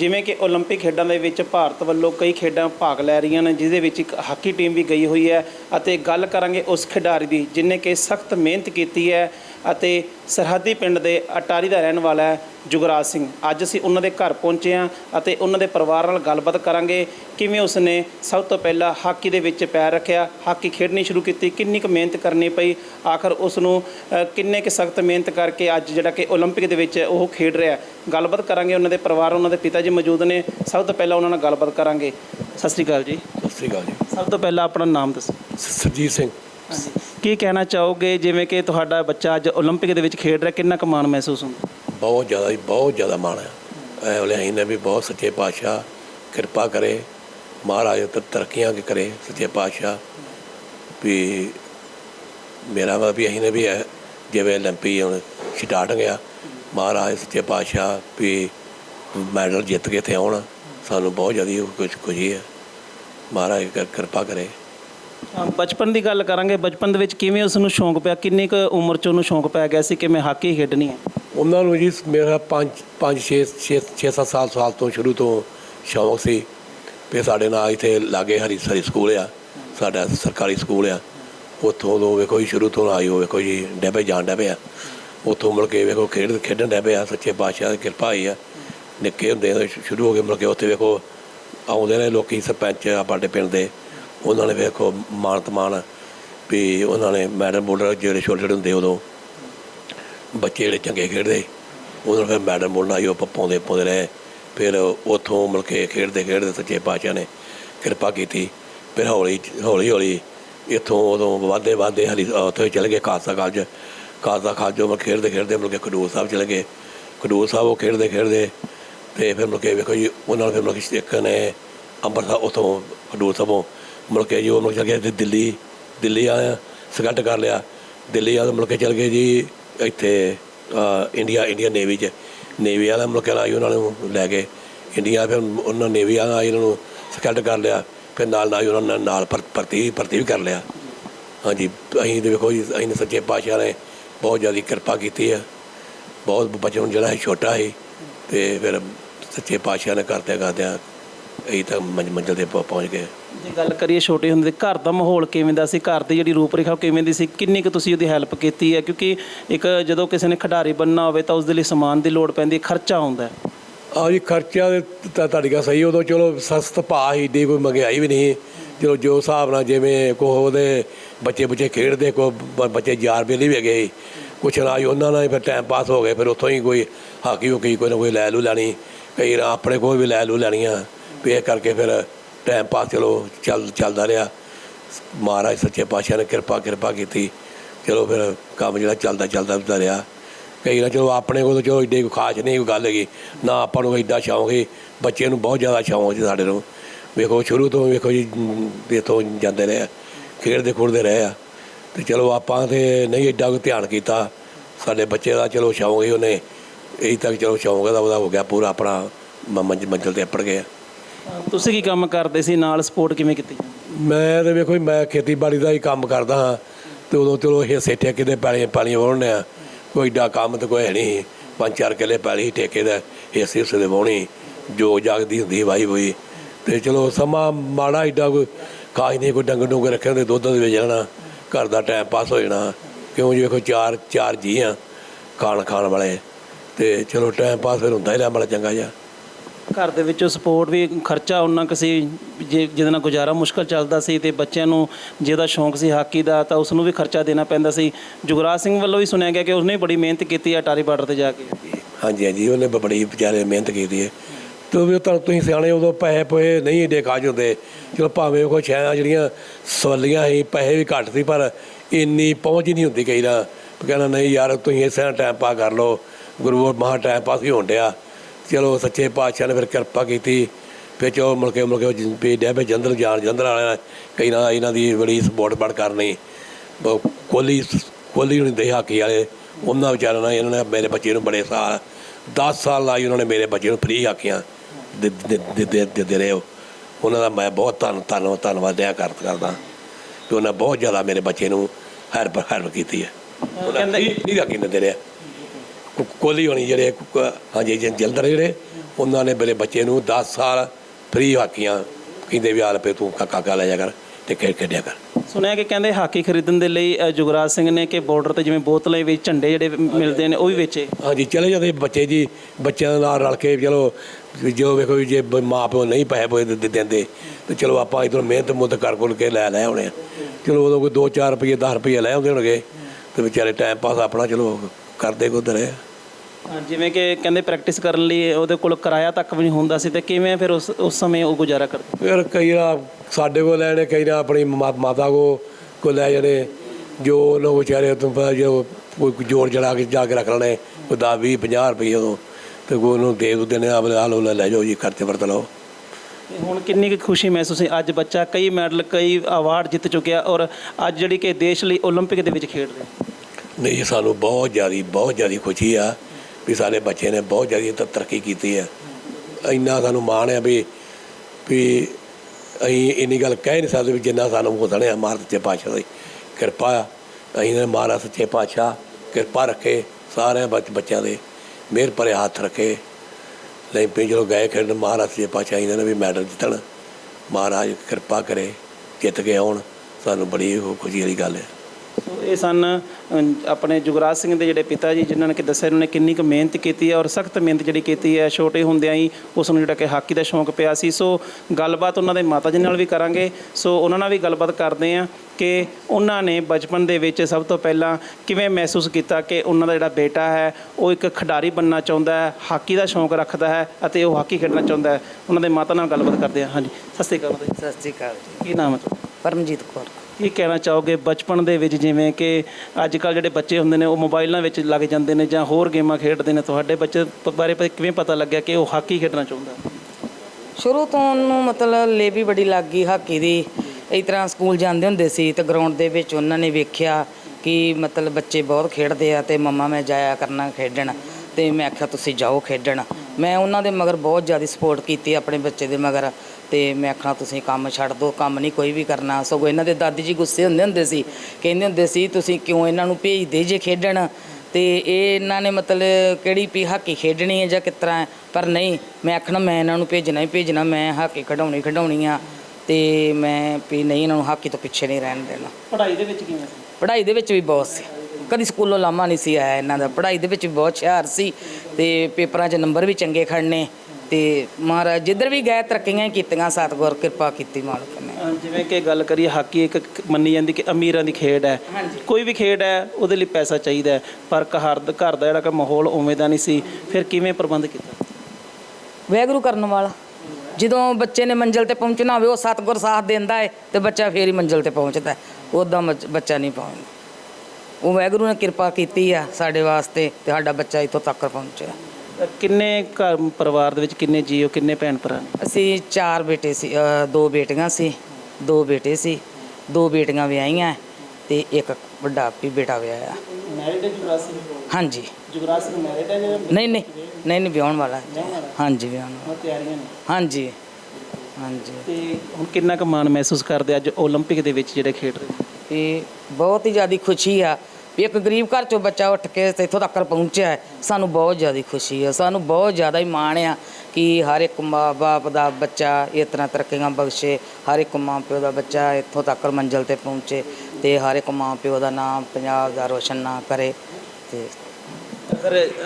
ਜਿਵੇਂ ਕਿ 올림픽 ਖੇਡਾਂ ਦੇ ਵਿੱਚ ਭਾਰਤ ਵੱਲੋਂ ਕਈ ਖੇਡਾਂ ਭਾਗ ਲੈ ਰਹੀਆਂ ਨੇ ਜਿਹਦੇ ਵਿੱਚ ਇੱਕ ਹਾਕੀ ਟੀਮ ਵੀ ਗਈ ਹੋਈ ਹੈ ਅਤੇ ਗੱਲ ਕਰਾਂਗੇ ਉਸ ਖਿਡਾਰੀ ਦੀ ਜਿਨੇ ਕਿ ਸਖਤ ਮਿਹਨਤ ਕੀਤੀ ਹੈ ਅਤੇ ਸਰਹੱਦੀ ਪਿੰਡ ਦੇ ਅਟਾਰੀ ਦਾ ਰਹਿਣ ਵਾਲਾ ਹੈ ਜੁਗਰਾਜ ਸਿੰਘ ਅੱਜ ਅਸੀਂ ਉਹਨਾਂ ਦੇ ਘਰ ਪਹੁੰਚੇ ਹਾਂ ਅਤੇ ਉਹਨਾਂ ਦੇ ਪਰਿਵਾਰ ਨਾਲ ਗੱਲਬਾਤ ਕਰਾਂਗੇ ਕਿਵੇਂ ਉਸਨੇ ਸਭ ਤੋਂ ਪਹਿਲਾਂ ਹਾਕੀ ਦੇ ਵਿੱਚ ਪੈਰ ਰੱਖਿਆ ਹਾਕੀ ਖੇਡਣੀ ਸ਼ੁਰੂ ਕੀਤੀ ਕਿੰਨੀ ਕੁ ਮਿਹਨਤ ਕਰਨੀ ਪਈ ਆਖਰ ਉਸ ਨੂੰ ਅ, ਕਿੰਨੇ ਕੁ ਸਖਤ ਮਿਹਨਤ ਕਰਕੇ ਅੱਜ ਜਿਹੜਾ ਕਿ 올림픽 ਦੇ ਵਿੱਚ ਉਹ ਖੇਡ ਰਿਹਾ ਹੈ। ਗੱਲਬਾਤ ਕਰਾਂਗੇ ਉਹਨਾਂ ਦੇ ਪਰਿਵਾਰ ਉਹਨਾਂ ਦੇ ਪਿਤਾ ਜੀ ਮੌਜੂਦ ਨੇ ਸਭ ਤੋਂ ਪਹਿਲਾਂ ਉਹਨਾਂ ਨਾਲ ਗੱਲਬਾਤ ਕਰਾਂਗੇ ਸਤਿ ਸ੍ਰੀ ਅਕਾਲ ਜੀ ਸਤਿ ਸ੍ਰੀ ਅਕਾਲ ਜੀ ਸਭ ਤੋਂ ਪਹਿਲਾਂ ਆਪਣਾ ਨਾਮ ਦੱਸੋ ਸ- ਸਰਜੀਤ ਸਿੰਘ ਕੀ ਕਹਿਣਾ ਚਾਹੋਗੇ ਜਿਵੇਂ ਕਿ ਤੁਹਾਡਾ ਬੱਚਾ ਅੱਜ 올림픽 ਦੇ ਵਿੱਚ ਖੇਡ ਰਿਹਾ ਕਿੰਨਾ ਕੁ ਮਾਣ ਮਹਿਸੂਸ ਹੁੰਦਾ ਬਹੁਤ ਜ਼ਿਆਦਾ ਜੀ ਬਹੁਤ ਜ਼ਿਆਦਾ ਮਾਣ ਹੈ ਐ ਵਾਲੇ ਅਸੀਂ ਨੇ ਵੀ ਬਹੁਤ ਸੱਚੇ ਪਾਤਸ਼ਾਹ ਕਿਰਪਾ ਕਰੇ ਮਹਾਰਾਜ ਤੇ ਤਰੱਕੀਆਂ ਕੀ ਕਰੇ ਸੱਚੇ ਪਾਤਸ਼ਾਹ ਵੀ ਮੇਰਾ ਵਾ ਵੀ ਅਸੀਂ ਨੇ ਵੀ ਇਹ ਜਿਵੇਂ 올림픽 ਹੁਣ ਸਟਾਰਟ ਗਿਆ ਮਹਾਰਾਜ ਸੱਚੇ ਪਾਤਸ਼ਾਹ ਵੀ ਮੈਡਲ ਜਿੱਤ ਕੇ ਇੱਥੇ ਆਉਣ ਸਾਨੂੰ ਬਹੁਤ ਜ਼ਿਆਦਾ ਕੁਝ ਖੁਸ਼ੀ ਹੈ ਮਹਾਰਾਜ ਕਿਰ- ਕਿਰਪਾ ਕਰੇ ਅ, ਬਚਪਨ ਦੀ ਗੱਲ ਕਰਾਂਗੇ। ਬਚਪਨ ਦੇ ਵਿੱਚ ਕਿਵੇਂ ਉਸ ਨੂੰ ਸ਼ੌਂਕ ਪਿਆ? ਕਿੰਨੀ ਕੁ ਉਮਰ 'ਚ ਉਹਨੂੰ ਸ਼ੌਂਕ ਪੈ ਗਿਆ ਸੀ ਕਿ ਮੈਂ ਹਾਕੀ ਖੇਡਣੀ ਹੈ? ਉਹਨਾਂ ਨੂੰ ਜੀ ਮੇਰਾ 5 5 6 6 6 ਸਾਲ ਸਾਲ ਤੋਂ ਸ਼ੁਰੂ ਤੋਂ ਸ਼ੌਂਕ ਸੀ। ਵੀ ਸਾਡੇ ਨਾਲ ਇੱਥੇ ਲਾਗੇ ਹਰੀ ਸਰੀ ਸਕੂਲ ਆ। ਸਾਡਾ ਸਰਕਾਰੀ ਸਕੂਲ ਆ। ਉੱਥੋਂ ਤੋਂ ਵੇਖੋ ਜੀ, ਸ਼ੁਰੂ ਤੋਂ ਆਈ ਹੋ ਵੇਖੋ ਜੀ, ਡੱਬੇ ਜਾਣ ਡੱਬੇ ਆ। ਉੱਥੋਂ ਮੁੜ ਕੇ ਵੇਖੋ ਖੇਡ, ਖੇਡਣ ਡੱਬੇ ਆ। ਸੱਚੇ ਪਾਤਸ਼ਾਹ ਦੀ ਕਿਰਪਾ ਹੋਈ ਆ। ਨਿੱਕੇ ਹੁੰਦੇ ਸ਼ੁਰੂ ਹੋ ਕੇ ਮੁੜ ਕੇ ਉੱਥੇ ਵੇਖੋ ਆਉਂਦੇ ਨੇ ਲੋਕੀ ਸਰਪੰਚ ਆ, ਸਾਡੇ ਪਿੰਡ ਦੇ। ਉਹਨਾਂ ਨੇ ਵੇਖੋ ਮਾਨਤ ਮਾਨ ਵੀ ਉਹਨਾਂ ਨੇ ਮੈਡਲ ਬੋਲਰ ਜਿਹੜੇ ਛੋਟੇ ਛੋਟੇ ਹੁੰਦੇ ਉਦੋਂ ਬੱਚੇ ਜਿਹੜੇ ਚੰਗੇ ਖੇਡਦੇ ਉਹਨਾਂ ਨੂੰ ਫਿਰ ਮੈਡਲ ਬੋਲਣਾ ਸੀ, ਉਹ ਪਾਉਂਦੇ ਪਾਉਂਦੇ ਰਹੇ। ਫਿਰ ਉੱਥੋਂ ਮਿਲ ਕੇ ਖੇਡਦੇ ਖੇਡਦੇ ਸੱਚੇ ਪਾਤਸ਼ਾਹ ਨੇ ਕਿਰਪਾ ਕੀਤੀ। ਫਿਰ ਹੌਲੀ ਹੌਲੀ ਹੌਲੀ ਇੱਥੋਂ ਉਦੋਂ ਵਾਧੇ ਵਾਧੇ ਹਲੀ ਉੱਥੇ ਚਲੇ ਗਏ ਖਾਲਸਾ ਕਾਲਜ। ਖਾਲਸਾ ਕਾਲਜੋਂ ਮੈਂ ਖੇਡਦੇ ਖੇਡਦੇ ਮਿਲ ਕੇ ਖਡੂਰ ਸਾਹਿਬ ਚਲੇ ਗਏ। ਖਡੂਰ ਸਾਹਿਬ ਉਹ ਖੇਡਦੇ ਖੇਡਦੇ ਤੇ ਫਿਰ ਮਿਲ ਕੇ ਵੇਖੋ ਜੀ, ਉਹਨਾਂ ਨੇ ਫਿਰ ਮਿਲ ਕੇ ਇੱਕ ਨੇ ਅੰਮ੍ਰਿਤਸਰ ਉੱਥੋਂ ਖਡੂਰ ਸਾਹਿਬੋਂ ਮਿਲ ਕੇ ਜੀ ਉਹ ਮਿਲ ਕੇ ਚਲੇ ਗਏ ਦਿੱਲੀ ਦਿੱਲੀ ਆਇਆ ਸਕੱਟ ਕਰ ਲਿਆ। ਦਿੱਲੀ ਆ ਮਿਲ ਕੇ ਚਲ ਗਏ ਜੀ ਇੱਥੇ ਇੰਡੀਆ ਇੰਡੀਆ ਨੇਵੀ 'ਚ। ਨੇਵੀ ਵਾਲਾ ਮੁਲਕ ਆਈ ਉਹਨਾਂ ਨੂੰ ਲੈ ਕੇ। ਇੰਡੀਆ ਫਿਰ ਉਹਨਾਂ ਨੇਵੀ ਵਾਲਾ ਆਈ ਉਹਨਾਂ ਨੂੰ ਸਿਲੈਕਟ ਕਰ ਲਿਆ। ਫਿਰ ਨਾਲ ਨਾਲ ਉਹਨਾਂ ਨੇ ਨਾਲ ਭਰ- ਭਰਤੀ ਭਰਤੀ ਵੀ ਕਰ ਲਿਆ। ਹਾਂਜੀ, ਅਸੀਂ ਤੇ ਵੇਖੋ ਜੀ, ਅਸੀਂ ਸੱਚੇ ਪਾਤਸ਼ਾਹ ਨੇ ਬਹੁਤ ਜ਼ਿਆਦਾ ਕਿਰਪਾ ਕੀਤੀ ਹੈ ਬਹੁਤ ਬਚਪਨ ਜਿਹੜਾ ਹੈ ਛੋਟਾ ਸੀ। ਤੇ ਫਿਰ ਸੱਚੇ ਪਾਤਸ਼ਾਹ ਨੇ ਕਰਦਿਆਂ ਕਰਦਿਆਂ ਅਸੀਂ ਤਾਂ ਮੰਜ- ਮੰਜ਼ਿਲ ਤੇ ਪਹੁੰ- ਪਹੁੰਚ ਗਏ। ਜੇ ਗੱਲ ਕਰੀਏ ਛੋਟੇ ਹੁੰਦੇ ਦੇ, ਘਰ ਦਾ ਮਾਹੌਲ ਕਿਵੇਂ ਦਾ ਸੀ? ਘਰ ਦੀ ਜਿਹੜੀ ਰੂਪਰੇਖਾ ਉਹ ਕਿਵੇਂ ਦੀ ਸੀ? ਕਿੰਨੀ ਕੁ ਤੁਸੀਂ ਉਹਦੀ ਹੈਲਪ ਕੀਤੀ ਹੈ? ਕਿਉਂਕਿ ਇੱਕ ਜਦੋਂ ਕਿਸੇ ਨੇ ਖਿਡਾਰੀ ਬਣਨਾ ਹੋਵੇ ਤਾਂ ਉਸ ਦੇ ਲਈ ਸਮਾਨ ਦੀ ਲੋੜ ਪੈਂਦੀ ਹੈ ਖਰਚਾ ਆਉਂਦਾ ਹੈ। ਆ ਜੀ ਖਰਚਾ ਤਾਂ ਤੁਹਾਡੀ ਗੱਲ ਸਹੀ ਉਦੋਂ ਚਲੋ ਸਸਤ ਭਾਅ ਹੀ ਦੀ ਕੋਈ ਮਹਿੰਗਾਈ ਵੀ ਨਹੀਂ ਚਲੋ ਜੋ ਹਿਸਾਬ ਨਾਲ ਜਿਵੇਂ ਕੋ ਉਹਦੇ ਬੱਚੇ ਬੱਚੇ ਖੇਡਦੇ ਕੋ ਬ- ਬੱਚੇ ਯਾਰ ਬੇਲੀ ਵੀ ਗਏ ਕੁਛ ਨਾ ਉਹਨਾਂ ਨਾਲ ਹੀ ਫਿਰ ਟਾਈਮ ਪਾਸ ਹੋ ਗਏ। ਫਿਰ ਉੱਥੋਂ ਹੀ ਕੋਈ ਹਾਕੀ ਹੋ ਗਈ ਕੋਈ ਨਾ ਕੋਈ ਲੈ ਲੂ ਲੈਣੀ। ਕਈ ਆਪਣੇ ਕੋਲ ਵੀ ਲੈ ਲੂ ਲੈਣੀਆਂ। ਵੀ ਇਹ ਕਰਕੇ ਫਿਰ ਟਾਈਮ ਪਾਸ ਚਲੋ ਚੱਲ ਚੱਲਦਾ ਰਿਹਾ। ਮਹਾਰਾਜ ਸੱਚੇ ਪਾਤਸ਼ਾਹ ਨੇ ਕਿਰਪਾ ਕਿਰਪਾ ਕੀਤੀ। ਚਲੋ ਫਿਰ ਕੰਮ ਜਿਹੜਾ ਚੱਲਦਾ ਚੱਲਦਾ ਹੁੰਦਾ ਰਿਹਾ। ਕਈ ਨਾ ਚਲੋ ਆਪਣੇ ਕੋਲ ਤਾਂ ਚਲੋ ਏਡੇ ਕੋਈ ਖਾਸ ਨਹੀਂ ਕੋਈ ਗੱਲ ਹੈਗੀ। ਨਾ ਆਪਾਂ ਨੂੰ ਏਡਾ ਸ਼ੌਂਕ ਸੀ। ਬੱਚੇ ਨੂੰ ਬਹੁਤ ਜ਼ਿਆਦਾ ਸ਼ੌਂਕ ਸੀ ਸਾਡੇ ਨੂੰ। ਵੇਖੋ ਸ਼ੁਰੂ ਤੋਂ ਵੇਖੋ ਜੀ ਅਮ, ਇੱਥੋਂ ਜਾਂਦੇ ਰਹੇ ਆ, ਖੇਡਦੇ ਖੁੱਡਦੇ ਰਹੇ ਆ। ਤੇ ਚਲੋ ਆਪਾਂ ਤੇ ਨਹੀਂ ਏਡਾ ਕੋਈ ਧਿਆਨ ਕੀਤਾ। ਸਾਡੇ ਬੱਚੇ ਦਾ ਚਲੋ ਸ਼ੌਂਕ ਸੀ ਉਹਨੇ। ਇਹੀ ਤੱਕ ਚਲੋ ਸ਼ੌਂਕ ਦਾ ਉਹਦਾ ਹੋ ਗਿਆ ਪੂਰਾ ਆਪਣਾ ਮ- ਮੰਜ਼ਿਲ ਮੰਜ਼ਿਲ ਤੇ ਅੱਪੜ ਗਿਆ ਤੁਸੀਂ ਕੀ ਕੰਮ ਕਰਦੇ ਸੀ? ਨਾਲ ਸਪੋਰਟ ਕਿਵੇਂ ਕੀਤੀ? ਮੈਂ ਤੇ ਵੇਖੋ ਜੀ, ਮੈਂ ਖੇਤੀਬਾੜੀ ਦਾ ਹੀ ਕੰਮ ਕਰਦਾ ਹਾਂ ਤੇ ਉਦੋਂ ਚਲੋ ਇਹ ਠੇਕੇ ਦੇ ਪੈਲੀਆਂ ਪਾਲੀਆਂ ਵਾਹੁੰਦੇ ਆ ਕੋਈ ਏਡਾ ਕੰਮ ਤੇ ਕੋਈ ਹੈ ਨਹੀਂ। ਸੀ। ਪੰਜ ਚਾਰ ਕਿੱਲੇ ਪੈਲੀ ਸੀ ਠੇਕੇ ਦਾ ਹਿੱਸੇ ਹਿੱਸੇ ਦੇ ਵਾਹੁਣੀ। ਜੋ ਜਾਗਦੀ ਹੁੰਦੀ ਸੀ ਵਾਈ ਹੋਈ ਤੇ ਚਲੋ ਸਮਾਂ ਮਾੜਾ ਏਡਾ ਕੋਈ ਖਾਸ ਨਹੀਂ ਕੋਈ ਡੰਗਰ ਡੁੰਗਰ ਰੱਖੇ ਹੁੰਦੇ ਦੁੱਧ ਦੇ ਵੇਚ ਜਾਣਾ ਘਰ ਦਾ ਟਾਈਮ ਪਾਸ ਹੋ ਜਾਣਾ। ਕਿਉਂ ਜੀ ਵੇਖੋ ਚਾਰ ਚਾਰ ਜੀ ਆ ਖਾਣ ਖਾਣ ਵਾਲੇ। ਤੇ ਚਲੋ ਟਾਈਮ ਪਾਸ ਫਿਰ ਹੁੰਦਾ ਹੀ ਰਿਹਾ ਬੜਾ ਚੰਗਾ ਜਿਹਾ। ਘਰ ਦੇ ਵਿੱਚੋਂ ਸਪੋਰਟ ਵੀ ਖਰਚਾ ਉਹਨਾਂ ਸੀ, ਜੇ ਜਿਹਦੇ ਨਾਲ ਗੁਜ਼ਾਰਾ ਮੁਸ਼ਕਲ ਚੱਲਦਾ ਸੀ ਤੇ ਬੱਚਿਆਂ ਨੂੰ ਜਿਹਦਾ ਸ਼ੌਂਕ ਸੀ ਹਾਕੀ ਦਾ, ਤਾਂ ਉਸ ਨੂੰ ਵੀ ਖਰਚਾ ਦੇਣਾ ਪੈਂਦਾ ਸੀ। ਜੁਗਰਾਜ ਸਿੰਘ ਵੱਲੋਂ ਵੀ ਸੁਣਿਆ ਗਿਆ ਕਿ ਉਸਨੇ ਬੜੀ ਮਿਹਨਤ ਕੀਤੀ ਅਟਾਰੀ ਬਾਰਡਰ ਤੇ ਜਾ ਕੇ। ਹਾਂਜੀ ਹਾਂਜੀ, ਉਹਨੇ ਬੜੀ ਵਿਚਾਰੇ ਮਿਹਨਤ ਕੀਤੀ ਹੈ। ਤੇ ਉਹ ਵੀ ਤੁਹਾਨੂੰ ਤੁਸੀਂ ਸਿਆਣੇ ਉਦੋਂ ਪੈਸੇ ਪੋਏ ਨਹੀਂ ਏਡੇ ਕਾਜ ਹੁੰਦੇ। ਚਲੋ ਭਾਵੇਂ ਉਹ ਛਾਇਆ ਜਿਹੜੀਆਂ ਸਵਾਲੀਆਂ ਸੀ, ਪੈਸੇ ਵੀ ਘੱਟ ਸੀ, ਪਰ ਇੰਨੀ ਪਹੁੰਚ ਹੀ ਨਹੀਂ ਹੁੰਦੀ ਕਈ ਨਾ। ਕਹਿੰਦਾ, ਨਹੀਂ ਯਾਰ, ਤੁਸੀਂ ਇਸ ਤਰ੍ਹਾਂ ਟਾਈਮ ਪਾ ਕਰ ਲਓ। ਗੁਰੂ ਮਹਾ ਟਾਈਮ ਪਾਸ ਹੀ ਹੋਣ ਡਿਆ। ਚਲੋ ਸੱਚੇ ਪਾਤਸ਼ਾਹ ਨੇ ਫਿਰ ਕਿਰਪਾ ਕੀਤੀ ਫਿਰ ਚੋ ਮੁੜ ਕੇ ਮੁੜ ਕੇ ਜਿ- ਵੀ ਡੈਬੇ ਜੰਦਰ ਜਾਣ ਜੰਦਰ ਵਾਲਿਆਂ ਨੇ ਕਈ ਨਾ ਇਹਨਾਂ ਦੀ ਬੜੀ ਸਪੋਰਟ ਬੜ ਕਰਨੀ। ਕੋਹਲੀ ਕੋਹਲੀ ਹੁਣੀ ਦੇ ਹਾਕੀ ਵਾਲੇ ਉਹਨਾਂ ਵਿਚਾਰਿਆਂ ਨੇ ਇਹਨਾਂ ਨੇ ਮੇਰੇ ਬੱਚੇ ਨੂੰ ਬੜੇ ਸਾਲ 10 ਸਾਲ ਲਾਈ ਉਹਨਾਂ ਨੇ ਮੇਰੇ ਬੱਚੇ ਨੂੰ ਫ੍ਰੀ ਹਾਕੀਆਂ। ਦੇ ਦੇ ਦੇ- ਦੇ ਦਿੰਦੇ ਰਹੇ ਉਹ। ਉਹਨਾਂ ਦਾ ਮੈਂ ਬਹੁਤ ਧੰਨ ਧੰਨ ਧੰਨਵਾਦ ਦਿਆ ਕਰ ਕਰਦਾ। ਕਿ ਉਹਨਾਂ ਬਹੁਤ ਜ਼ਿਆਦਾ ਮੇਰੇ ਬੱਚੇ ਨੂੰ ਹੈਲਪ ਹੈਲਪ ਕੀਤੀ ਹੈ। ਉਹਨਾਂ ਕਹਿੰਦੇ- ਫ੍ਰੀ ਹਾਕੀ ਦਿੰਦੇ ਰਹੇ। ਕੋਹਲੀ ਹੋਣੀ ਜਿਹੜੇ ਕੁ- ਹਾਂਜੀ ਜ- ਜਲੰਧਰ ਜਿਹੜੇ ਉਹਨਾਂ ਨੇ ਮੇਰੇ ਬੱਚੇ ਨੂੰ 10 ਸਾਲ ਫ੍ਰੀ ਹਾਕੀਆਂ ਕਹਿੰਦੇ ਵੀ ਆ ਰੁਪਏ ਤੂੰ ਕਾਕਾ ਕਾ ਲੈ ਜਾ ਕਰ ਤੇ ਖੇਡ ਖੇਡਿਆ ਕਰ। ਸੁਣਿਆ ਕਿ ਕਹਿੰਦੇ ਹਾਕੀ ਖਰੀਦਣ ਦੇ ਲਈ ਅ, ਜੁਗਰਾਜ ਸਿੰਘ ਨੇ ਕਿ ਬਾਰਡਰ ਤੇ ਜਿਵੇਂ ਬੋਤਲਾਂ ਵਿੱਚ ਝੰਡੇ ਜਿਹੜੇ ਮਿਲਦੇ ਨੇ ਉਹ ਵੀ ਵੇਚੇ? ਹਾਂਜੀ ਚਲੇ ਜਾਂਦੇ ਬੱਚੇ ਜੀ ਬੱਚਿਆਂ ਦੇ ਨਾਲ ਰਲ ਕੇ ਚਲੋ ਵੀ ਜੋ ਵੇਖੋ ਵੀ ਜੇ ਬ- ਮਾਂ ਪਿਓ ਨਹੀਂ ਪੈਸੇ ਪੋਏ ਦਿ- ਦਿੰਦੇ ਤੇ ਚਲੋ ਆਪਾਂ ਇਧਰੋਂ ਮਿਹਨਤ ਮੁੱਦ ਕਰ ਕੁਲ ਕੇ ਲੈ ਲੈ ਆਉਣੇ ਆ। ਚਲੋ ਉਦੋਂ ਕੋਈ 2-4 ਰੁਪਏ 10 ਰੁਪਏ ਲੈ ਆਉਂਦੇ ਹੋਣਗੇ ਤੇ ਵਿਚਾਰੇ ਟਾਈਮ ਪਾਸ ਆਪਣਾ ਚਲੋ ਕਰਦੇ ਗੁਜ਼ਰੇ ਅ, ਜਿਵੇਂ ਕਿ ਕਹਿੰਦੇ ਪ੍ਰੈਕਟਿਸ ਕਰਨ ਲਈ ਉਹਦੇ ਕੋਲ ਕਿਰਾਇਆ ਤੱਕ ਵੀ ਨਹੀਂ ਹੁੰਦਾ ਸੀ ਤੇ ਕਿਵੇਂ ਫਿਰ ਉਸ ਉਸ ਸਮੇਂ ਉਹ ਗੁਜ਼ਾਰਾ ਕਰਦੇ ਫਿਰ ਕਈ ਨਾ ਸਾਡੇ ਕੋਲ ਲੈਣੇ ਕਈ ਨਾ ਆਪਣੀ ਮਾ- ਮਾਤਾ ਕੋ ਕੋ ਲੈ ਜਾਣੇ ਜੋ ਲੋਕ ਵਿਚਾਰੇ ਤੋਂ ਪਤਾ ਜੋ ਕੋਈ ਜੋੜ ਜੜਾ ਕੇ ਜਾ ਕੇ ਰੱਖ ਲੈਣੇ ਕੋਈ 10 20 50 ਰੁਪਏ ਉਦੋਂ ਤੇ ਕੋਈ ਉਹਨੂੰ ਦੇ ਦੁੱਦੇ ਨੇ ਆਪ ਆ ਲੋ ਲੈ ਜਾਓ ਜੀ ਖਰਚੇ ਵਰਤ ਲਓ ਤੇ ਹੁਣ ਕਿੰਨੀ ਕੁ ਖੁਸ਼ੀ ਮਹਿਸੂਸ ਹੈ ਅੱਜ ਬੱਚਾ ਕਈ ਮੈਡਲ ਕਈ ਅਵਾਰਡ ਜਿੱਤ ਚੁੱਕਿਆ ਔਰ ਅੱਜ ਜਿਹੜੀ ਕਿ ਦੇਸ਼ ਲਈ 올림픽 ਦੇ ਵਿੱਚ ਖੇਡ ਰਿਹਾ ਨਹੀਂ, ਸਾਨੂੰ ਬਹੁਤ ਜ਼ਿਆਦੀ ਬਹੁਤ ਜ਼ਿਆਦੀ ਖੁਸ਼ੀ ਆ ਵੀ ਸਾਡੇ ਬੱਚੇ ਨੇ ਬਹੁਤ ਜ਼ਿਆਦੀ ਤਰੱਕੀ ਕੀਤੀ ਹੈ। ਇੰਨਾ ਸਾਨੂੰ ਮਾਣ ਆ ਵੀ ਵੀ ਅਸੀਂ ਇੰਨੀ ਗੱਲ ਕਹਿ ਨਹੀਂ ਸਕਦੇ ਵੀ ਜਿੰਨਾ ਸਾਨੂੰ ਹੋ ਸਣਿਆ ਮਹਾਰਾਜ ਸੱਚੇ ਪਾਤਸ਼ਾਹ ਦੀ ਕਿਰਪਾ ਆ। ਅਸੀਂ ਨੇ ਮਹਾਰਾਜ ਸੱਚੇ ਪਾਤਸ਼ਾਹ, ਕਿਰਪਾ ਰੱਖੇ ਸਾਰੇ ਬੱਚ- ਬੱਚਿਆਂ ਦੇ, ਮਿਹਰ ਭਰੇ ਹੱਥ ਰੱਖੇ। ਲੈਂਪੀ ਜਦੋਂ ਗਏ ਖੇਡਣ, ਮਹਾਰਾਜ ਸੱਚੇ ਪਾਤਸ਼ਾਹ ਇਹਨਾਂ ਨੇ ਵੀ ਮੈਡਲ ਜਿੱਤਣ। ਮਹਾਰਾਜ ਕਿਰਪਾ ਕਰੇ, ਜਿੱਤ ਕੇ ਆਉਣ। ਸਾਨੂੰ ਬੜੀ ਖੁਸ਼ੀ ਵਾਲੀ ਗੱਲ ਹੈ। ਇਹ ਸਨ ਆਪਣੇ ਜੁਗਰਾਜ ਸਿੰਘ ਦੇ ਜਿਹੜੇ ਪਿਤਾ ਜੀ ਜਿਨ੍ਹਾਂ ਨੇ ਕਿ ਦੱਸਿਆ ਉਹਨਾਂ ਨੇ ਕਿੰਨੀ ਕੁ ਮਿਹਨਤ ਕੀਤੀ ਹੈ ਔਰ ਸਖਤ ਮਿਹਨਤ ਜਿਹੜੀ ਕੀਤੀ ਹੈ ਛੋਟੇ ਹੁੰਦਿਆਂ ਹੀ ਉਸ ਨੂੰ ਜਿਹੜਾ ਕਿ ਹਾਕੀ ਦਾ ਸ਼ੌਂਕ ਪਿਆ ਸੀ। ਸੋ ਗੱਲਬਾਤ ਉਹਨਾਂ ਦੇ ਮਾਤਾ ਜੀ ਨਾਲ ਵੀ ਕਰਾਂਗੇ। ਸੋ ਉਹਨਾਂ ਨਾਲ ਵੀ ਗੱਲਬਾਤ ਕਰਦੇ ਹਾਂ ਕਿ ਉਹਨਾਂ ਨੇ ਬਚਪਨ ਦੇ ਵਿੱਚ ਸਭ ਤੋਂ ਪਹਿਲਾਂ ਕਿਵੇਂ ਮਹਿਸੂਸ ਕੀਤਾ ਕਿ ਉਹਨਾਂ ਦਾ ਜਿਹੜਾ ਬੇਟਾ ਹੈ ਉਹ ਇੱਕ ਖਿਡਾਰੀ ਬਣਨਾ ਚਾਹੁੰਦਾ ਹੈ ਹਾਕੀ ਦਾ ਸ਼ੌਂਕ ਰੱਖਦਾ ਹੈ ਅਤੇ ਉਹ ਹਾਕੀ ਖੇਡਣਾ ਚਾਹੁੰਦਾ ਹੈ। ਉਹਨਾਂ ਦੇ ਮਾਤਾ ਨਾਲ ਗੱਲਬਾਤ ਕਰਦੇ ਹਾਂ। ਹਾਂਜੀ ਸਤਿ ਸ਼੍ਰੀ ਅਕਾਲ ਮਾਤਾ ਜੀ। ਸਤਿ ਸ਼੍ਰੀ ਅਕਾਲ ਜੀ। ਕੀ ਨਾਮ ਹੈ ਤੁਹਾਡਾ? ਪਰਮਜੀਤ ਕੌਰ। ਕੀ ਕਹਿਣਾ ਚਾਹੋਗੇ ਬਚਪਨ ਦੇ ਵਿੱਚ ਜਿਵੇਂ ਕਿ ਅੱਜ ਕੱਲ ਜਿਹੜੇ ਬੱਚੇ ਹੁੰਦੇ ਨੇ, ਉਹ ਮੋਬਾਈਲਾਂ ਵਿੱਚ ਲੱਗ ਜਾਂਦੇ ਨੇ ਜਾਂ ਹੋਰ ਗੇਮਾਂ ਖੇਡਦੇ ਨੇ? ਤੁਹਾਡੇ ਬੱਚੇ ਪ- ਬਾਰੇ ਪ- ਕਿਵੇਂ ਪਤਾ ਲੱਗਿਆ ਕਿ ਉਹ ਹਾਕੀ ਖੇਡਣਾ ਚਾਹੁੰਦਾ? ਸ਼ੁਰੂ ਤੋਂ ਉਹਨੂੰ ਮਤਲਬ ਲੇਬੀ ਬੜੀ ਲੱਗ ਗਈ ਹਾਕੀ ਦੀ। ਇਸ ਤਰ੍ਹਾਂ ਸਕੂਲ ਜਾਂਦੇ ਹੁੰਦੇ ਸੀ ਤੇ ਗਰਾਊਂਡ ਦੇ ਵਿੱਚ ਉਹਨਾਂ ਨੇ ਵੇਖਿਆ ਕਿ ਮਤਲਬ ਬੱਚੇ ਬਹੁਤ ਖੇਡਦੇ ਆ ਤੇ ਮੰਮਾ ਮੈਂ ਜਾਇਆ ਕਰਨਾ ਖੇਡਣ ਤੇ ਮੈਂ ਆਖਿਆ ਤੁਸੀਂ ਜਾਓ ਖੇਡਣ। ਮੈਂ ਉਹਨਾਂ ਦੇ ਮਗਰ ਬਹੁਤ ਜ਼ਿਆਦਾ ਸਪੋਰਟ ਕੀਤੀ ਆਪਣੇ ਬੱਚੇ ਦੇ ਮਗਰ। ਤੇ ਮੈਂ ਆਖਣਾ ਤੁਸੀਂ ਕੰਮ ਛੱਡ ਦਿਓ ਕੰਮ ਨਹੀਂ ਕੋਈ ਵੀ ਕਰਨਾ। ਸਗੋਂ ਇਹਨਾਂ ਦੇ ਦਾਦੀ ਜੀ ਗੁੱਸੇ ਹੁੰਦੇ ਹੁੰਦੇ ਸੀ ਕਹਿੰਦੇ ਹੁੰਦੇ ਸੀ ਤੁਸੀਂ ਕਿਉਂ ਇਹਨਾਂ ਨੂੰ ਭੇਜਦੇ ਜੇ ਖੇਡਣ? ਤੇ ਇਹ ਇਹਨਾਂ ਨੇ ਮਤਲਬ ਕਿਹੜੀ ਵੀ ਹਾਕੀ ਖੇਡਣੀ ਹੈ ਜਾਂ ਹੈ। ਪਰ ਨਹੀਂ ਮੈਂ ਆਖਣਾ ਮੈਂ ਇਹਨਾਂ ਨੂੰ ਭੇਜਣਾ ਹੀ ਭੇਜਣਾ ਮੈਂ ਹਾਕੀ ਖਿਡਾਉਣੀ ਖਿਡਾਉਣੀ ਆ ਤੇ ਮੈਂ ਵੀ ਨਹੀਂ ਇਹਨਾਂ ਨੂੰ ਹਾਕੀ ਤੋਂ ਪਿੱਛੇ ਨਹੀਂ ਰਹਿਣ ਦੇਣਾ। ਪੜ੍ਹਾਈ ਦੇ ਵਿੱਚ ਕਿਵੇਂ ਸੀ? ਪੜ੍ਹਾਈ ਦੇ ਵਿੱਚ ਵੀ ਬਹੁਤ ਸੀ। ਕਦੀ ਸਕੂਲੋਂ ਲਾਮਾ ਨਹੀਂ ਸੀ ਆਇਆ ਇਹਨਾਂ ਦਾ। ਪੜ੍ਹਾਈ ਦੇ ਵਿੱਚ ਵੀ ਬਹੁਤ ਹੁਸ਼ਿਆਰ ਸੀ ਤੇ ਪੇਪਰਾਂ 'ਚ ਨੰਬਰ ਵੀ ਚੰਗੇ ਖੜਨੇ ਤੇ ਮਹਾਰਾਜ ਜਿੱਧਰ ਵੀ ਗਏ ਤਰੱਕੀਆਂ ਹੀ ਕੀਤੀਆਂ ਸਤਿਗੁਰ ਕਿਰਪਾ ਕੀਤੀ ਮਾਲਕ ਨੇ। ਅਹ ਜਿਵੇਂ ਕਿ ਗੱਲ ਕਰੀਏ ਹਾਕੀ ਇੱਕ ਮੰਨੀ ਜਾਂਦੀ ਕਿ ਅਮੀਰਾਂ ਦੀ ਖੇਡ ਹੈ। ਕੋਈ ਵੀ ਖੇਡ ਹੈ ਉਹਦੇ ਲਈ ਪੈਸਾ ਚਾਹੀਦਾ ਹੈ ਪਰ ਘਰ ਦਾ ਘਰ ਦਾ ਜਿਹੜਾ ਕਿ ਮਾਹੌਲ ਉਵੇਂ ਦਾ ਨਹੀਂ ਸੀ ਫਿਰ ਕਿਵੇਂ ਪ੍ਰਬੰਧ ਕੀਤਾ? ਵੈਗਰੂ ਕਰਨ ਵਾਲਾ। ਜਦੋਂ ਬੱਚੇ ਨੇ ਮੰਜ਼ਿਲ ਤੇ ਪਹੁੰਚਣਾ ਹੋਵੇ ਉਹ ਸਤਿਗੁਰ ਸਾਥ ਦਿੰਦਾ ਹੈ ਤੇ ਬੱਚਾ ਫੇਰ ਹੀ ਮੰਜ਼ਿਲ ਤੇ ਪਹੁੰਚਦਾ ਉਦਾਂ ਬੱਚਾ ਨਹੀਂ ਪਹੁੰਚਦਾ। ਉਹ ਵੈਗਰੂ ਨੇ ਕਿਰਪਾ ਕੀਤੀ ਆ ਸਾਡੇ ਵਾਸਤੇ ਤੇ ਸਾਡਾ ਬੱਚਾ ਇੱਥੋਂ ਤੱਕ ਪਹੁੰਚਿਆ। ਅਹ ਕਿੰਨੇ ਘਰ ਪਰਿਵਾਰ ਦੇ ਵਿੱਚ ਕਿੰਨੇ ਜੀਓ ਕਿੰਨੇ ਭੈਣ ਭਰਾ ਨੇ ਅਸੀਂ ਚਾਰ ਬੇਟੇ ਸੀ ਅ, ਦੋ ਬੇਟੀਆਂ ਸੀ ਦੋ ਬੇਟੇ ਸੀ ਦੋ ਬੇਟੀਆਂ ਵਿਆਹੀਆਂ ਤੇ ਇੱਕ ਵੱਡਾ ਵੀ ਬੇਟਾ ਵਿਆਹਿਆ ਮੈਰਿਡ ਹੈ ਜੁਗਰਾਜ ਸਿੰਘ ਹਾਂਜੀ ਜੁਗਰਾਜ ਸਿੰਘ ਮੈਰਿਡ ਹੈ ਜਾਂ ਨਹੀਂ ਨਹੀਂ ਨਹੀਂ ਨਹੀਂ ਵਿਆਹਣ ਵਾਲਾ ਹੈ। ਹਾਂਜੀ ਵਿਆਹਣ ਵਾਲਾ ਤਿਆਰੀਆਂ ਨੇ ਹਾਂਜੀ ਹਾਂਜੀ ਤੇ ਹੁਣ ਕਿੰਨਾ ਕੁ ਮਾਣ ਮਹਿਸੂਸ ਕਰਦੇ ਅੱਜ 올림픽 ਦੇ ਵਿੱਚ ਜਿਹੜੇ ਖੇਡ ਰਹੇ ਇਹ ਬਹੁਤ ਹੀ ਜ਼ਿਆਦਾ ਖੁਸ਼ੀ ਆ ਵੀ ਇੱਕ ਗਰੀਬ ਘਰ ਚੋਂ ਬੱਚਾ ਉੱਠ ਕੇ ਇੱਥੋਂ ਤੱਕ ਪਹੁੰਚਿਆ ਹੈ। ਸਾਨੂੰ ਬਹੁਤ ਜ਼ਿਆਦਾ ਖੁਸ਼ੀ ਆ ਸਾਨੂੰ ਬਹੁਤ ਜ਼ਿਆਦਾ ਹੀ ਮਾਣ ਆ ਕਿ ਹਰ ਇੱਕ ਮਾਂ ਬਾਪ ਦਾ ਬੱਚਾ ਇਸ ਤਰ੍ਹਾਂ ਤਰੱਕੀਆਂ ਬਖਸ਼ੇ ਹਰ ਇੱਕ ਮਾਂ ਪਿਓ ਦਾ ਬੱਚਾ ਇੱਥੋਂ ਤੱਕ ਮੰਜ਼ਿਲ ਤੇ ਪਹੁੰਚੇ ਤੇ ਹਰ ਇੱਕ ਮਾਂ ਪਿਓ ਦਾ ਨਾਮ ਪੰਜਾਬ ਦਾ ਰੋਸ਼ਨ ਨਾ ਕਰੇ ਤੇ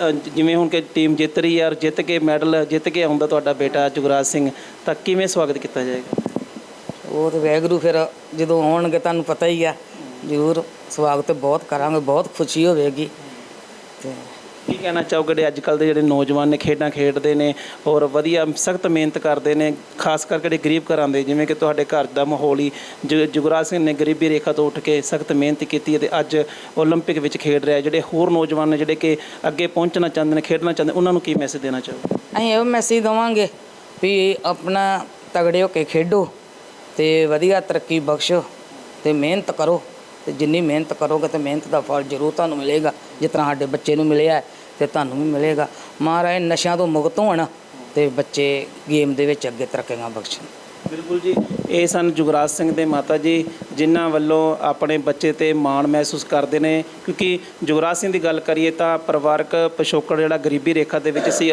ਅ, ਜਿਵੇਂ ਹੁਣ ਕਿ ਟੀਮ ਜਿੱਤ ਰਹੀ ਹੈ ਔਰ ਜਿੱਤ ਕੇ ਮੈਡਲ ਜਿੱਤ ਕੇ ਆਉਂਦਾ ਤੁਹਾਡਾ ਬੇਟਾ ਜੁਗਰਾਜ ਸਿੰਘ ਤਾਂ ਕਿਵੇਂ ਸਵਾਗਤ ਕੀਤਾ ਜਾਏਗਾ ਉਹ ਤੇ ਵੈਗਰੂ ਫਿਰ ਜਦੋਂ ਆਉਣਗੇ ਤੁਹਾਨੂੰ ਪਤਾ ਹੀ ਆ ਜ਼ਰੂਰ ਸਵਾਗਤ ਬਹੁਤ ਕਰਾਂਗੇ ਬਹੁਤ ਖੁਸ਼ੀ ਹੋਵੇਗੀ ਤੇ ਕੀ ਕਹਿਣਾ ਚਾਹੋਗੇ ਜਿਹੜੇ ਅੱਜ ਕੱਲ ਦੇ ਜਿਹੜੇ ਨੌਜਵਾਨ ਨੇ ਖੇਡਾਂ ਖੇਡਦੇ ਨੇ ਔਰ ਵਧੀਆ ਸਖਤ ਮਿਹਨਤ ਕਰਦੇ ਨੇ ਖਾਸ ਕਰਕੇ ਜਿਹੜੇ ਗਰੀਬ ਘਰਾਂ ਦੇ ਜਿਵੇਂ ਕਿ ਤੁਹਾਡੇ ਘਰ ਦਾ ਮਾਹੌਲ ਹੀ ਜੁ- ਜੁਗਰਾਜ ਸਿੰਘ ਨੇ ਗਰੀਬੀ ਰੇਖਾ ਤੋਂ ਉੱਠ ਕੇ ਸਖਤ ਮਿਹਨਤ ਕੀਤੀ ਹੈ ਤੇ ਅੱਜ 올림픽 ਵਿੱਚ ਖੇਡ ਰਿਹਾ ਜਿਹੜੇ ਹੋਰ ਨੌਜਵਾਨ ਨੇ ਜਿਹੜੇ ਕਿ ਅੱਗੇ ਪਹੁੰਚਣਾ ਚਾਹੁੰਦੇ ਨੇ ਖੇਡਣਾ ਚਾਹੁੰਦੇ ਉਹਨਾਂ ਨੂੰ ਕੀ ਮੈਸੇਜ ਦੇਣਾ ਚਾਹੋਗੇ ਅਸੀਂ ਇਹ ਮੈਸੇਜ ਦਵਾਂਗੇ ਵੀ ਆਪਣਾ ਤਗੜੇ ਹੋ ਕੇ ਖੇਡੋ ਤੇ ਵਧੀਆ ਤਰੱਕੀ ਬਖਸ਼ੋ ਤੇ ਮਿਹਨਤ ਕਰੋ ਤੇ ਜਿੰਨੀ ਮਿਹਨਤ ਕਰੋਗੇ ਤੇ ਮਿਹਨਤ ਦਾ ਫਲ ਜ਼ਰੂਰ ਤੁਹਾਨੂੰ ਮਿਲੇਗਾ ਜਿਸ ਤਰ੍ਹਾਂ ਸਾਡੇ ਬੱਚੇ ਨੂੰ ਮਿਲਿਆ ਹੈ, ਤੇ ਤੁਹਾਨੂੰ ਵੀ ਮਿਲੇਗਾ। ਮਹਾਰਾਜ ਨਸ਼ਿਆਂ ਤੋਂ ਮੁਕਤ ਹੋਣ ਤੇ ਬੱਚੇ ਗੇਮ ਦੇ ਵਿੱਚ ਅੱਗੇ ਤਰੱਕੀਆਂ ਬਖਸ਼ਣ। ਬਿਲਕੁਲ ਜੀ। ਇਹ ਸਨ ਜੁਗਰਾਜ ਸਿੰਘ ਦੇ ਮਾਤਾ ਜੀ, ਜਿਨ੍ਹਾਂ ਵੱਲੋਂ ਆਪਣੇ ਬੱਚੇ ਤੇ ਮਾਣ ਮਹਿਸੂਸ ਕਰਦੇ ਨੇ। ਕਿਉਂਕਿ ਜੁਗਰਾਜ ਸਿੰਘ ਦੀ ਗੱਲ ਕਰੀਏ ਤਾਂ ਪਰਿਵਾਰਕ ਪਿਛੋਕੜ ਜਿਹੜਾ ਗਰੀਬੀ ਰੇਖਾ ਦੇ ਵਿੱਚ ਸੀ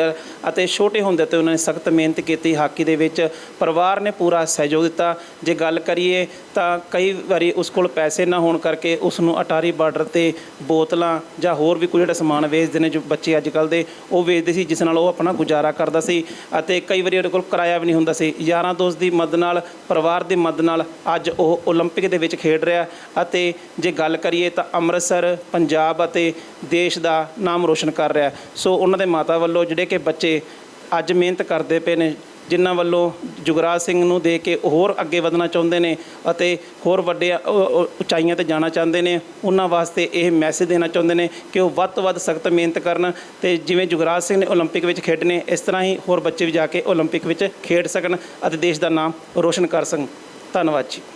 ਅਤੇ ਛੋਟੇ ਹੁੰਦੇ 'ਤੇ ਉਹਨਾਂ ਨੇ ਸਖਤ ਮਿਹਨਤ ਕੀਤੀ। ਹਾਕੀ ਦੇ ਵਿੱਚ ਪਰਿਵਾਰ ਨੇ ਪੂਰਾ ਸਹਿਯੋਗ ਦਿੱਤਾ। ਜੇ ਗੱਲ ਕਰੀਏ ਤਾਂ ਕਈ ਵਾਰੀ ਉਸ ਕੋਲ ਪੈਸੇ ਨਾ ਹੋਣ ਕਰਕੇ ਉਸ ਨੂੰ ਅਟਾਰੀ ਬਾਰਡਰ ਤੇ ਬੋਤਲਾਂ ਜਾਂ ਹੋਰ ਵੀ ਕੋਈ ਜਿਹੜਾ ਸਮਾਨ ਵੇਚਦੇ ਨੇ ਜੋ ਬੱਚੇ ਅੱਜ ਕੱਲ ਦੇ, ਉਹ ਵੇਚਦੇ ਸੀ, ਜਿਸ ਨਾਲ ਉਹ ਆਪਣਾ ਗੁਜ਼ਾਰਾ ਕਰਦਾ ਸੀ ਅਤੇ ਕਈ ਵਾਰੀ ਉਹਦੇ ਕੋਲ ਕਿਰਾਇਆ ਵੀ ਨਹੀਂ ਹੁੰਦਾ ਸੀ। ਯਾਰਾਂ ਦੋਸਤ ਦੀ ਮਦਦ ਨਾਲ ਪਰਿਵਾਰ ਦੀ ਮਦਦ ਨਾਲ ਅੱਜ ਉਹ 올림픽 ਦੇ ਵਿੱਚ ਖੇਡ ਰਿਹਾ ਅਤੇ ਜੇ ਗੱਲ ਕਰੀਏ ਤਾਂ ਅੰਮ੍ਰਿਤਸਰ ਪੰਜਾਬ ਅਤੇ ਦੇਸ਼ ਦਾ ਨਾਮ ਰੋਸ਼ਨ ਕਰ ਰਿਹਾ ਸੋ ਉਹਨਾਂ ਦੇ ਮਾਤਾ ਵੱਲੋਂ ਜਿਹੜੇ ਕਿ ਬੱਚੇ ਅੱਜ ਮਿਹਨਤ ਕਰਦੇ ਪਏ ਨੇ ਜਿਨ੍ਹਾਂ ਵੱਲੋਂ ਜੁਗਰਾਜ ਸਿੰਘ ਨੂੰ ਦੇ ਕੇ ਹੋਰ ਅੱਗੇ ਵਧਣਾ ਚਾਹੁੰਦੇ ਨੇ ਅਤੇ ਹੋਰ ਵੱਡੇ ਅ- ਅ- ਉਚਾਈਆਂ ਤੇ ਜਾਣਾ ਚਾਹੁੰਦੇ ਨੇ ਉਹਨਾਂ ਵਾਸਤੇ ਇਹ ਮੈਸੇਜ ਦੇਣਾ ਚਾਹੁੰਦੇ ਨੇ ਕਿ ਉਹ ਵੱਧ ਤੋਂ ਵੱਧ ਸਖਤ ਮਿਹਨਤ ਕਰਨ ਤੇ ਜਿਵੇਂ ਜੁਗਰਾਜ ਸਿੰਘ ਨੇ 올림픽 ਵਿੱਚ ਖੇਡਣੇ ਇਸ ਤਰ੍ਹਾਂ ਹੀ ਹੋਰ ਬੱਚੇ ਵੀ ਜਾ ਕੇ 올림픽 ਵਿੱਚ ਖੇਡ ਸਕਣ ਅਤੇ ਦੇਸ਼ ਦਾ ਨਾਮ ਰੋਸ਼ਨ ਕਰ ਸਕਣ ਧੰਨਵਾਦ ਜੀ